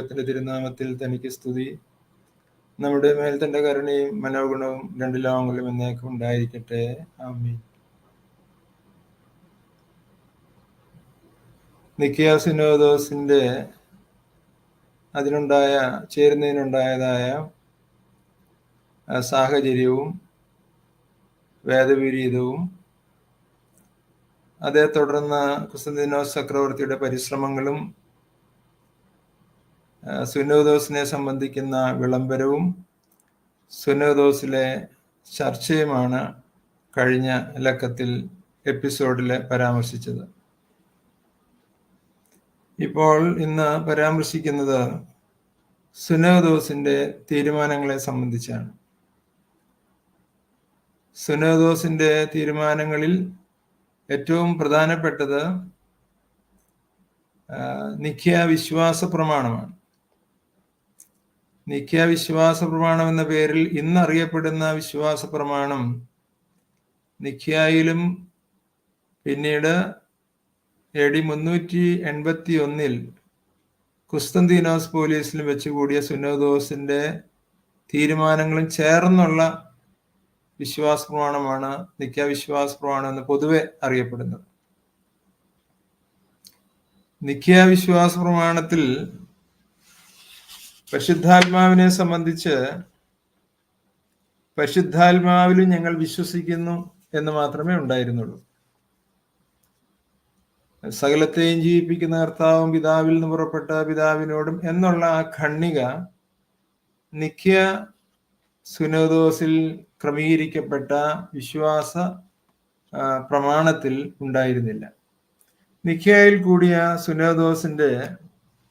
ദൈവത്തിന്റെ തിരുനാമത്തിൽ തനിക്ക് സ്തുതി. നമ്മുടെ മേൽ തന്റെ കരുണയും മനോഗുണവും രണ്ടു ലോകങ്ങളും എന്നേക്കും ഉണ്ടായിരിക്കട്ടെ. ആമീൻ. നിക്കിയാസിനോദോസിന്റെ അതിനുണ്ടായ ചേരുന്നതിനുണ്ടായതായ സാഹചര്യവും വേദവിരീതവും അതേ തുടർന്ന് കുസ്തന്തിനോസ് ചക്രവർത്തിയുടെ പരിശ്രമങ്ങളും സുനോദോസിനെ സംബന്ധിക്കുന്ന വിളംബരവും സുനോദോസിലെ ചർച്ചയുമാണ് കഴിഞ്ഞ ലക്കത്തിൽ എപ്പിസോഡിൽ പരാമർശിച്ചത്. ഇപ്പോൾ ഇന്ന് പരാമർശിക്കുന്നത് സുനോദോസിന്റെ തീരുമാനങ്ങളെ സംബന്ധിച്ചാണ്. സുനോദോസിന്റെ തീരുമാനങ്ങളിൽ ഏറ്റവും പ്രധാനപ്പെട്ടത് നിഖ്യ വിശ്വാസ പ്രമാണമാണ്. നിഖ്യ വിശ്വാസ പ്രമാണം എന്ന പേരിൽ ഇന്ന് അറിയപ്പെടുന്ന വിശ്വാസ പ്രമാണം നിഖ്യായിലും പിന്നീട് എ ഡി മുന്നൂറ്റി എൺപത്തി ഒന്നിൽ കുസ്തന്തീനോസ് പോലീസിലും വെച്ചുകൂടിയ സുനോദോസിന്റെ തീരുമാനങ്ങളും ചേർന്നുള്ള വിശ്വാസ പ്രമാണമാണ് നിഖ്യ വിശ്വാസ പ്രമാണം എന്ന് പൊതുവെ അറിയപ്പെടുന്നത്. നിഖ്യ വിശ്വാസ പ്രമാണത്തിൽ പരിശുദ്ധാത്മാവിനെ സംബന്ധിച്ച് പരിശുദ്ധാത്മാവിലും ഞങ്ങൾ വിശ്വസിക്കുന്നു എന്ന് മാത്രമേ ഉണ്ടായിരുന്നുള്ളൂ. സകലത്തെയും ജീവിപ്പിക്കുന്ന കർത്താവും പിതാവിൽ നിന്ന് പുറപ്പെട്ട പിതാവിനോടും എന്നുള്ള ആ ഖണ്ണിക നിഖ്യ സുനോദോസിൽ ക്രമീകരിക്കപ്പെട്ട വിശ്വാസ പ്രമാണത്തിൽ ഉണ്ടായിരുന്നില്ല. നിഖ്യയിൽ കൂടിയ സുനോദോസിന്റെ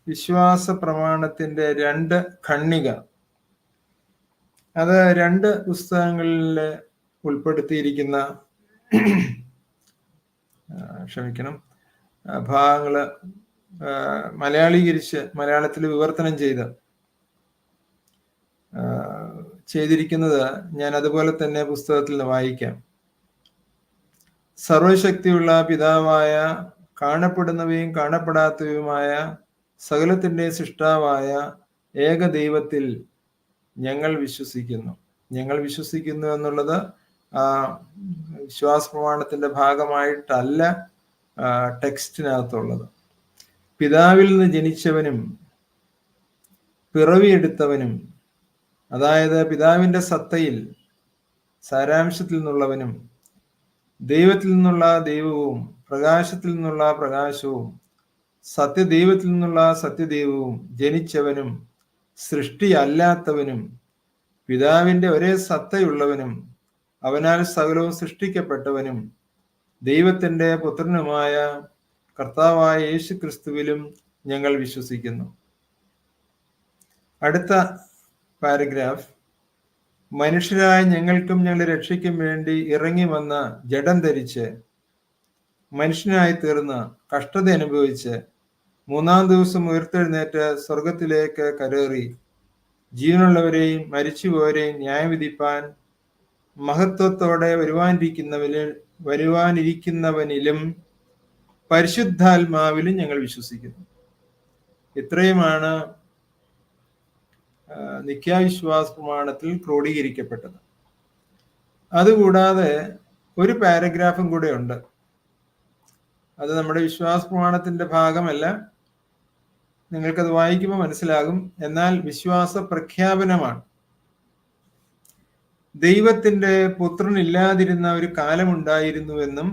വിശ്വാസ പ്രമാണത്തിന്റെ രണ്ട് ഖണ്ണിക അത് രണ്ട് പുസ്തകങ്ങളിൽ ഉൾപ്പെടുത്തിയിരിക്കുന്ന ക്ഷമിക്കണം ഭാഗങ്ങൾ മലയാളീകരിച്ച് മലയാളത്തിൽ വിവർത്തനം ചെയ്ത് ചെയ്തിരിക്കുന്നത് ഞാൻ അതുപോലെ തന്നെ പുസ്തകത്തിൽ നിന്ന് വായിക്കാം. സർവശക്തിയുള്ള പിതാവായ കാണപ്പെടുന്നവയും കാണപ്പെടാത്തവയുമായ സകലത്തിന്റെ സൃഷ്ടാവായ ഏക ദൈവത്തിൽ ഞങ്ങൾ വിശ്വസിക്കുന്നു. ഞങ്ങൾ വിശ്വസിക്കുന്നു എന്നുള്ളത് വിശ്വാസ പ്രമാണത്തിന്റെ ഭാഗമായിട്ടല്ല ടെക്സ്റ്റിനകത്തുള്ളത്. പിതാവിൽ നിന്ന് ജനിച്ചവനും പിറവിയെടുത്തവനും അതായത് പിതാവിന്റെ സത്തയിൽ സാരാംശത്തിൽ നിന്നുള്ളവനും ദൈവത്തിൽ നിന്നുള്ള ദൈവവും പ്രകാശത്തിൽ നിന്നുള്ള പ്രകാശവും സത്യദൈവത്തിൽ നിന്നുള്ള സത്യദൈവവും ജനിച്ചവനും സൃഷ്ടിയല്ലാത്തവനും പിതാവിന്റെ ഒരേ സത്തയുള്ളവനും അവനാൽ സകലവും സൃഷ്ടിക്കപ്പെട്ടവനും ദൈവത്തിന്റെ പുത്രനുമായ കർത്താവായ യേശു ക്രിസ്തുവിലും ഞങ്ങൾ വിശ്വസിക്കുന്നു. അടുത്ത പാരഗ്രാഫ്. മനുഷ്യരായ ഞങ്ങൾക്കും ഞങ്ങളുടെ രക്ഷയ്ക്കും വേണ്ടി ഇറങ്ങി വന്ന ജഡം ധരിച്ച് മനുഷ്യനായി തീർന്ന് കഷ്ടത അനുഭവിച്ച് മൂന്നാം ദിവസം ഉയർത്തെഴുന്നേറ്റ് സ്വർഗത്തിലേക്ക് കരേറി. ജീവനുള്ളവരെയും മരിച്ചുപോരെയും ന്യായം വിധിപ്പാൻ മഹത്വത്തോടെ വരുവാനിരിക്കുന്നവന് വരുവാനിരിക്കുന്നവനിലും പരിശുദ്ധാത്മാവിലും ഞങ്ങൾ വിശ്വസിക്കുന്നു. ഇത്രയുമാണ് നിത്യാവിശ്വാസ പ്രമാണത്തിൽ ക്രോഡീകരിക്കപ്പെട്ടത്. അതുകൂടാതെ ഒരു പാരഗ്രാഫും കൂടെ ഉണ്ട്. അത് നമ്മുടെ വിശ്വാസ പ്രമാണത്തിന്റെ ഭാഗമല്ല. നിങ്ങൾക്കത് വായിക്കുമ്പോൾ മനസ്സിലാകും. എന്നാൽ വിശ്വാസ പ്രഖ്യാപനമാണ് ദൈവത്തിന്റെ പുത്രൻ ഇല്ലാതിരുന്ന ഒരു കാലമുണ്ടായിരുന്നുവെന്നും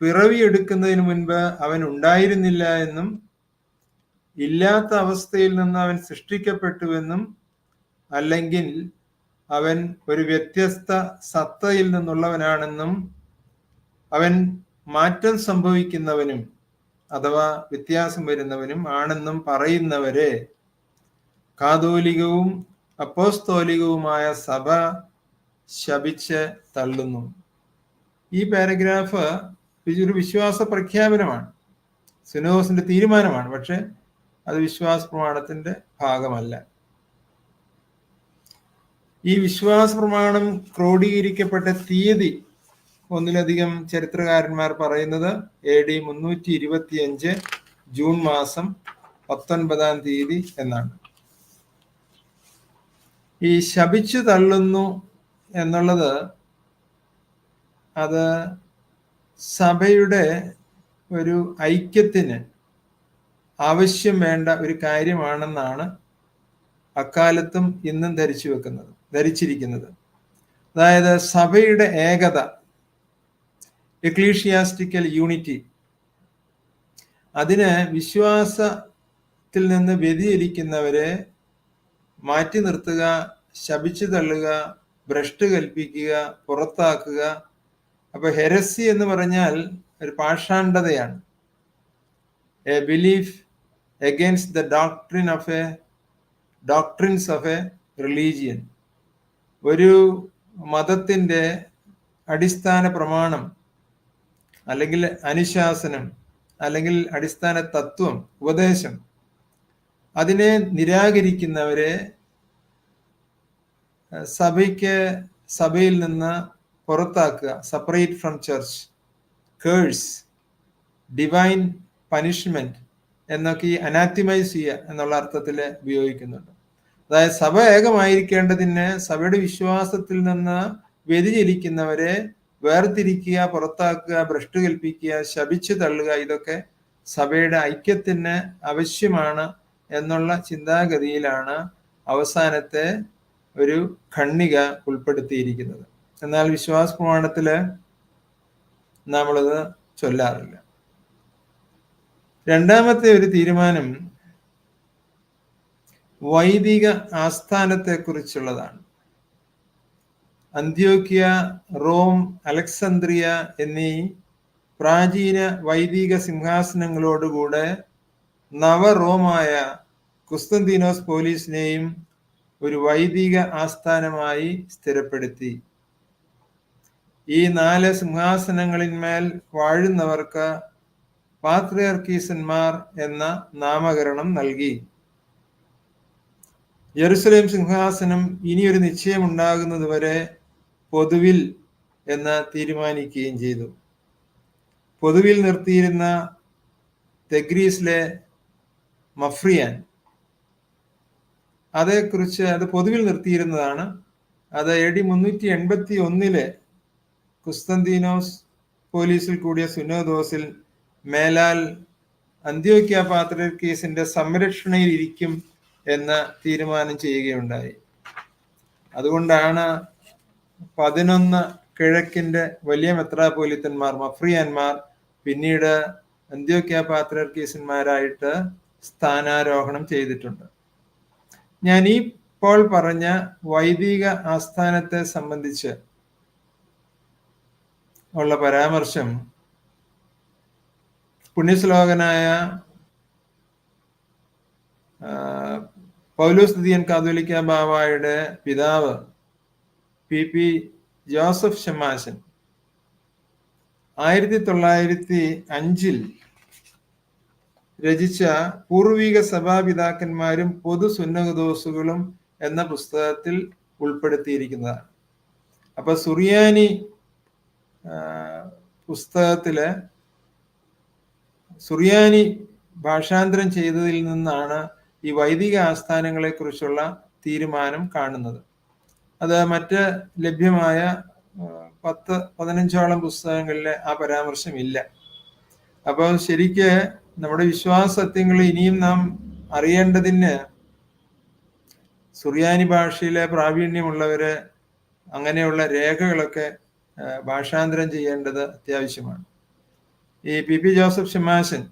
പിറവിയെടുക്കുന്നതിന് മുൻപ് അവൻ ഉണ്ടായിരുന്നില്ല എന്നും ഇല്ലാത്ത അവസ്ഥയിൽ നിന്ന് അവൻ സൃഷ്ടിക്കപ്പെട്ടുവെന്നും അല്ലെങ്കിൽ അവൻ ഒരു വ്യത്യസ്ത സത്തയിൽ നിന്നുള്ളവനാണെന്നും അവൻ മാറ്റം സംഭവിക്കുന്നവനും അഥവാ വ്യത്യാസം വരുന്നവനും ആണെന്നും പറയുന്നവരെ കാതോലികവും അപ്പോസ്തോലികവുമായ സഭ ശപിച്ച് തള്ളുന്നു. ഈ പാരഗ്രാഫ് ഒരു വിശ്വാസ പ്രഖ്യാപനമാണ്. സുനോസിന്റെ തീരുമാനമാണ്. പക്ഷെ അത് വിശ്വാസ പ്രമാണത്തിന്റെ ഭാഗമല്ല. ഈ വിശ്വാസ പ്രമാണം ക്രോഡീകരിക്കപ്പെട്ട തീയതി ഒന്നിലധികം ചരിത്രകാരന്മാർ പറയുന്നത് എ ഡി മുന്നൂറ്റി ഇരുപത്തിയഞ്ച് ജൂൺ മാസം പത്തൊൻപതാം തീയതി എന്നാണ്. ഈ ശപിച്ചു തള്ളുന്നു എന്നുള്ളത് അത് സഭയുടെ ഒരു ഐക്യത്തിന് ആവശ്യം വേണ്ട ഒരു കാര്യമാണെന്നാണ് അക്കാലത്തും ഇന്നും ധരിച്ചു വെക്കുന്നത് ധരിച്ചിരിക്കുന്നത്. അതായത് സഭയുടെ ഏകത എക്ലീഷിയാസ്റ്റിക്കൽ യൂണിറ്റി അതിന് വിശ്വാസത്തിൽ നിന്ന് വ്യതിചലിക്കുന്നവരെ മാറ്റി നിർത്തുക ശപിച്ചു തള്ളുക ഭ്രഷ്ട് കൽപ്പിക്കുക പുറത്താക്കുക. അപ്പൊ ഹെരസി എന്ന് പറഞ്ഞാൽ ഒരു പാഷാണ്ഡതയാണ്. A belief against the doctrine of a doctrines of a religion ഒരു മതത്തിന്റെ അടിസ്ഥാന പ്രമാണം അല്ലെങ്കിൽ അനുശാസനം അല്ലെങ്കിൽ അടിസ്ഥാന തത്വം ഉപദേശം അതിനെ നിരാകരിക്കുന്നവരെ സഭയ്ക്ക് സഭയിൽ നിന്ന് പുറത്താക്കുക. Separate from church curse divine punishment എന്നൊക്കെ ഈ അനാത്തിമൈസ് ചെയ്യുക എന്നുള്ള അർത്ഥത്തിൽ ഉപയോഗിക്കുന്നുണ്ട്. അതായത് സഭ ഏകമായിരിക്കേണ്ടതിന് സഭയുടെ വിശ്വാസത്തിൽ നിന്ന് വ്യതിചലിക്കുന്നവരെ വേർതിരിക്കുക പുറത്താക്കുക ഭ്രഷ്ട് കൽപ്പിക്കുക ശപിച്ചു തള്ളുക ഇതൊക്കെ സഭയുടെ ഐക്യത്തിന് ആവശ്യമാണ് എന്നുള്ള ചിന്താഗതിയിലാണ് അവസാനത്തെ ഒരു ഖണ്ണിക ഉൾപ്പെടുത്തിയിരിക്കുന്നത്. എന്നാൽ വിശ്വാസ പ്രമാണത്തിൽ നമ്മളത് ചൊല്ലാറില്ല. രണ്ടാമത്തെ ഒരു തീരുമാനം വൈദിക ആസ്ഥാനത്തെ കുറിച്ചുള്ളതാണ് അന്ത്യോക്യ റോം അലക്സന്ദ്രിയ എന്നീ പ്രാചീന വൈദിക സിംഹാസനങ്ങളോടുകൂടെ നവറോമായ കുസ്തന്തീനോസ് പോലീസിനെയും ഒരു വൈദിക ആസ്ഥാനമായി സ്ഥിരപ്പെടുത്തി. ഈ നാല് സിംഹാസനങ്ങളിന്മേൽ വാഴുന്നവർക്ക് പാത്രിയർക്കീസന്മാർ എന്ന നാമകരണം നൽകി. ജെറുസലേം സിംഹാസനം ഇനിയൊരു നിശ്ചയമുണ്ടാകുന്നതുവരെ പൊതുവിൽ എന്ന് തീരുമാനിക്കുകയും ചെയ്തു. പൊതുവിൽ നിർത്തിയിരുന്ന തെഗ്രീസിലെ മഫ്രിയാൻ അതേക്കുറിച്ച് അത് പൊതുവിൽ നിർത്തിയിരുന്നതാണ്. അത് എ ഡി മുന്നൂറ്റി എൺപത്തി ഒന്നിലെ കുസ്തന്തീനോസ് പോലീസിൽ കൂടിയ സുനോദോസിൽ മേലാൽ അന്ത്യോക്യ പാത്രക്കേസിന്റെ സംരക്ഷണയിൽ ഇരിക്കും എന്ന് തീരുമാനം ചെയ്യുകയുണ്ടായി. അതുകൊണ്ടാണ് പതിനൊന്ന് കിഴക്കിന്റെ വലിയ മെത്രാപോലിത്തന്മാർ മഫ്രിയന്മാർ പിന്നീട് അന്ത്യോക്യ പാത്രർക്കീസന്മാരായിട്ട് സ്ഥാനാരോഹണം ചെയ്തിട്ടുണ്ട്. ഞാൻ ഈ ഇപ്പോൾ പറഞ്ഞ വൈദിക ആസ്ഥാനത്തെ സംബന്ധിച്ച് ഉള്ള പരാമർശം പുണ്യശ്ലോകനായ പൗലോസ് ദിയൻ കാതോലിക്ക ബാവായുടെ പിതാവ് പി പി ജോസഫ് ഷമാശൻ ആയിരത്തി തൊള്ളായിരത്തി അഞ്ചിൽ രചിച്ച പൂർവീക സഭാപിതാക്കന്മാരും പൊതു സുന്നകദോസുകളും എന്ന പുസ്തകത്തിൽ ഉൾപ്പെടുത്തിയിരിക്കുന്നതാണ്. അപ്പൊ സുറിയാനി പുസ്തകത്തിൽ സുറിയാനി ഭാഷാന്തരം ചെയ്തതിൽ നിന്നാണ് ഈ വൈദിക ആസ്ഥാനങ്ങളെ കുറിച്ചുള്ള തീരുമാനം കാണുന്നത്. അത് മറ്റ് ലഭ്യമായ പത്ത് പതിനഞ്ചോളം പുസ്തകങ്ങളിലെ ആ പരാമർശം ഇല്ല അപ്പോൾ ശരിക്ക് നമ്മുടെ വിശ്വാസ സത്യങ്ങൾ ഇനിയും നാം അറിയേണ്ടതിന് സുറിയാനി ഭാഷയിലെ പ്രാവീണ്യമുള്ളവര് അങ്ങനെയുള്ള രേഖകളൊക്കെ ഭാഷാന്തരം ചെയ്യേണ്ടത് അത്യാവശ്യമാണ്. ഈ പി പി ജോസഫ് ഷിമാശൻ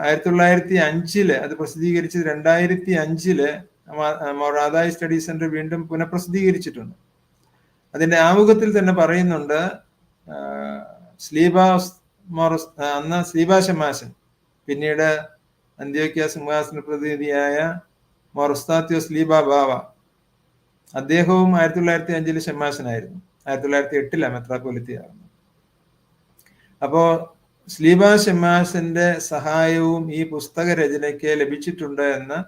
ആയിരത്തി തൊള്ളായിരത്തി അഞ്ചിൽ അത് പ്രസിദ്ധീകരിച്ചത് രണ്ടായിരത്തി അഞ്ചിൽ മൊറാദായി സ്റ്റഡി സെന്റർ വീണ്ടും പുനഃപ്രസിദ്ധീകരിച്ചിട്ടുണ്ട്. അതിന്റെ ആമുഖത്തിൽ തന്നെ പറയുന്നുണ്ട് സ്ലീബാസ് മോറസ് അന്ന് സ്ലീബാ ശമാശൻ പിന്നീട് അന്ത്യോക്യ സിംഹാസന പ്രതിനിധിയായ മൊറസ്താത്യോ സ്ലീബ ബാവ. അദ്ദേഹവും ആയിരത്തി തൊള്ളായിരത്തി അഞ്ചിൽ ഷമാശനായിരുന്നു ആയിരത്തി തൊള്ളായിരത്തി എട്ടില മെത്രാപ്പൊലിത്തിയാകുന്നത് അപ്പോ സ്ലീബ ഷമാസിന്റെ സഹായവും ഈ പുസ്തക രചനയ്ക്ക് ലഭിച്ചിട്ടുണ്ട് എന്ന്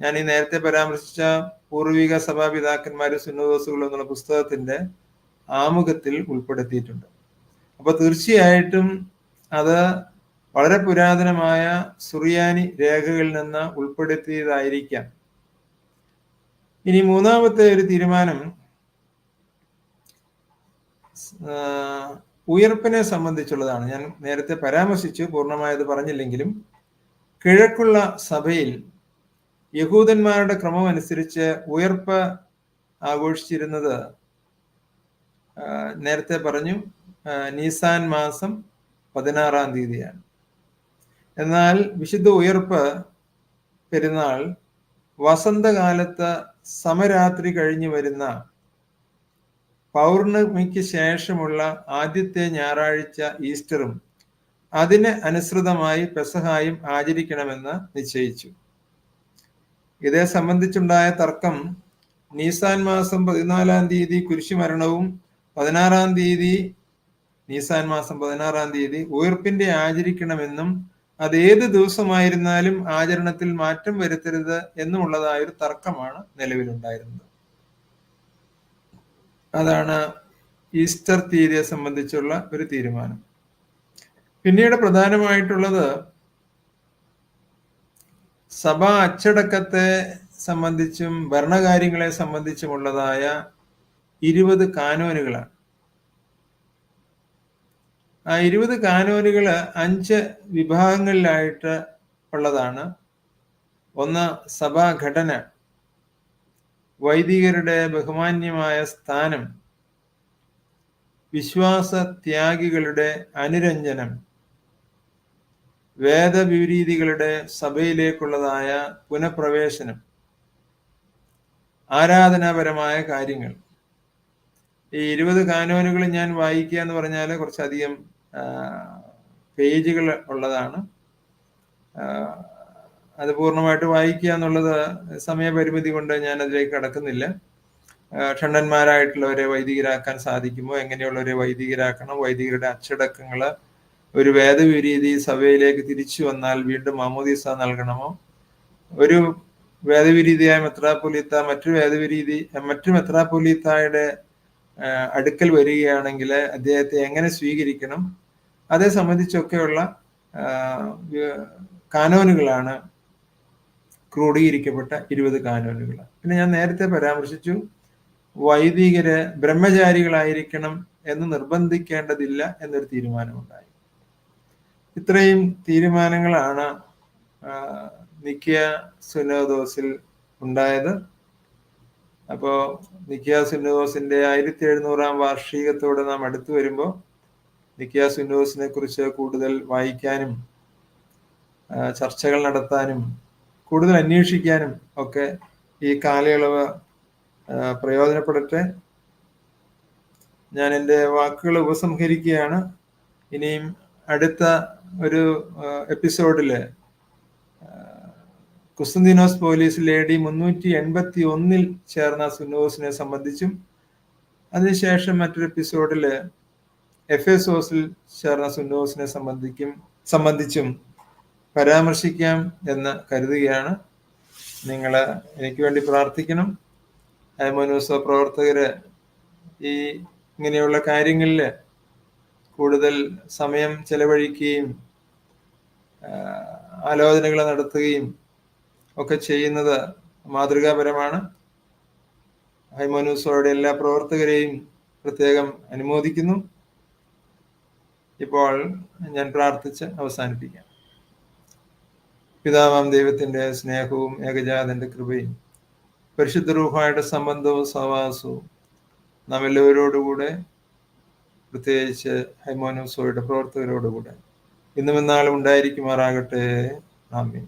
ഞാൻ ഈ നേരത്തെ പരാമർശിച്ച പൂർവിക സഭാപിതാക്കന്മാരും സുന്നദോസുകളും എന്നുള്ള പുസ്തകത്തിന്റെ ആമുഖത്തിൽ ഉൾപ്പെടുത്തിയിട്ടുണ്ട്. അപ്പൊ തീർച്ചയായിട്ടും അത് വളരെ പുരാതനമായ സുറിയാനി രേഖകളിൽ നിന്ന് ഉൾപ്പെടുത്തിയതായിരിക്കാം. ഇനി മൂന്നാമത്തെ ഒരു തീരുമാനം ഉയർപ്പിനെ സംബന്ധിച്ചുള്ളതാണ്. ഞാൻ നേരത്തെ പരാമർശിച്ചു പൂർണമായത് പറഞ്ഞില്ലെങ്കിലും കിഴക്കുള്ള സഭയിൽ യഹൂദന്മാരുടെ ക്രമം അനുസരിച്ച് ഉയർപ്പ് ആഘോഷിച്ചിരുന്നത് നേരത്തെ പറഞ്ഞു നീസാൻ മാസം പതിനാറാം തീയതിയാണ്. എന്നാൽ വിശുദ്ധ ഉയർപ്പ് പെരുന്നാൾ വസന്തകാലത്ത് സമരാത്രി കഴിഞ്ഞു വരുന്ന പൗർണമിക്ക് ശേഷമുള്ള ആദ്യത്തെ ഞായറാഴ്ച ഈസ്റ്ററും അതിന് അനുസൃതമായി പെസഹായും ആചരിക്കണമെന്ന് നിശ്ചയിച്ചു. ഇതേ സംബന്ധിച്ചുണ്ടായ തർക്കം നീസാൻ മാസം പതിനാലാം തീയതി കുരിശുമരണവും പതിനാറാം തീയതി നീസാൻ മാസം പതിനാറാം തീയതി ഉയർപ്പിന്റെ ആചരിക്കണമെന്നും അത് ഏത് ദിവസമായിരുന്നാലും ആചരണത്തിൽ മാറ്റം വരുത്തരുത് എന്നുമുള്ളതായ ഒരു തർക്കമാണ് നിലവിലുണ്ടായിരുന്നത്. അതാണ് ഈസ്റ്റർ തീയതിയെ സംബന്ധിച്ചുള്ള ഒരു തീരുമാനം. പിന്നീട് പ്രധാനമായിട്ടുള്ളത് സഭ അച്ചടക്കത്തെ സംബന്ധിച്ചും ഭരണകാര്യങ്ങളെ സംബന്ധിച്ചുമുള്ളതായ ഇരുപത് കാനോനുകളാണ്. ആ ഇരുപത് കാനോനുകൾ അഞ്ച് വിഭാഗങ്ങളിലായിട്ട് ഉള്ളതാണ്. ഒന്ന് സഭാഘടന വൈദികരുടെ ബഹുമാന്യമായ സ്ഥാനം വിശ്വാസ ത്യാഗികളുടെ അനുരഞ്ജനം വേദവിരീതികളുടെ സഭയിലേക്കുള്ളതായ പുനഃപ്രവേശനം ആരാധനാപരമായ കാര്യങ്ങൾ. ഈ ഇരുപത് കാനോനുകൾ ഞാൻ വായിക്കുക എന്ന് പറഞ്ഞാൽ കുറച്ചധികം പേജുകൾ ഉള്ളതാണ്. അത് പൂർണമായിട്ട് വായിക്കുക എന്നുള്ളത് സമയപരിമിതി കൊണ്ട് ഞാൻ അതിലേക്ക് കടക്കുന്നില്ല ഷണ്ണന്മാരായിട്ടുള്ളവരെ വൈദികരാക്കാൻ സാധിക്കുമോ? എങ്ങനെയുള്ളവരെ വൈദികരാക്കണം? വൈദികരുടെ അച്ചടക്കങ്ങൾ ഒരു വേദവിരീതി സഭയിലേക്ക് തിരിച്ചു വന്നാൽ വീണ്ടും മാമോദീസ നൽകണമോ? ഒരു വേദവിരീതിയായ മെത്രാപ്പൊലീത്ത മറ്റു വേദവിരീതി മറ്റു മെത്രാപ്പൊലീത്തായുടെ അടുക്കൽ വരികയാണെങ്കിൽ അദ്ദേഹത്തെ എങ്ങനെ സ്വീകരിക്കണം? അതേ സംബന്ധിച്ചൊക്കെയുള്ള കാനോനുകളാണ് ക്രോഡീകരിക്കപ്പെട്ട ഇരുപത് കാനോനുകൾ. പിന്നെ ഞാൻ നേരത്തെ പരാമർശിച്ചു വൈദികരെ ബ്രഹ്മചാരികളായിരിക്കണം എന്ന് നിർബന്ധിക്കേണ്ടതില്ല എന്നൊരു തീരുമാനമുണ്ടായി. ഇത്രയും തീരുമാനങ്ങളാണ് നിക്കിയ സുനോദോസിൽ ഉണ്ടായത്. അപ്പോ നിക്കിയ സുന്നോസിന്റെ ആയിരത്തി എഴുന്നൂറാം വാർഷികത്തോടെ നാം അടുത്തു വരുമ്പോൾ നിക്കിയ സുനോദോസിനെ കുറിച്ച് കൂടുതൽ വായിക്കാനും ചർച്ചകൾ നടത്താനും കൂടുതൽ അന്വേഷിക്കാനും ഒക്കെ ഈ കാലയളവ് പ്രയോജനപ്പെടട്ടെ. ഞാൻ എന്റെ വാക്കുകൾ ഉപസംഹരിക്കുകയാണ്. ഇനിയും അടുത്ത ഒരു എപ്പിസോഡിൽ കുസ്തന്തിനോസ് പോലീസ് ലേഡി മുന്നൂറ്റി എൺപത്തി ഒന്നിൽ ചേർന്ന സുനോസിനെ സംബന്ധിച്ചും അതിനുശേഷം മറ്റൊരു എപ്പിസോഡിൽ എഫ് എസ് ഓസിൽ ചേർന്ന സുന്നോസിനെ സംബന്ധിക്കും സംബന്ധിച്ചും പരാമർശിക്കാം എന്ന് കരുതുകയാണ്. നിങ്ങൾ എനിക്ക് വേണ്ടി പ്രാർത്ഥിക്കണം. അയമോനോസ പ്രവർത്തകര് ഈ ഇങ്ങനെയുള്ള കാര്യങ്ങളിൽ കൂടുതൽ സമയം ചെലവഴിക്കുകയും ആലോചനകൾ നടത്തുകയും ഒക്കെ ചെയ്യുന്നത് മാതൃകാപരമാണ്. ഹൈമോനൂസോയുടെ എല്ലാ പ്രവർത്തകരെയും പ്രത്യേകം അനുമോദിക്കുന്നു. ഇപ്പോൾ ഞാൻ പ്രാർത്ഥിച്ച് അവസാനിപ്പിക്കാം. പിതാവാം ദൈവത്തിന്റെ സ്നേഹവും ഏകജാതന്റെ കൃപയും പരിശുദ്ധ രൂപമായിട്ട് സംബന്ധവും സവാസവും നാം എല്ലാവരോടുകൂടെ പ്രത്യേകിച്ച് ഹൈമോനോസോയുടെ പ്രവർത്തകരോടുകൂടെ. ഇന്നും എന്നാളും ഉണ്ടായിരിക്കുമാറാകട്ടെ. ആമീൻ.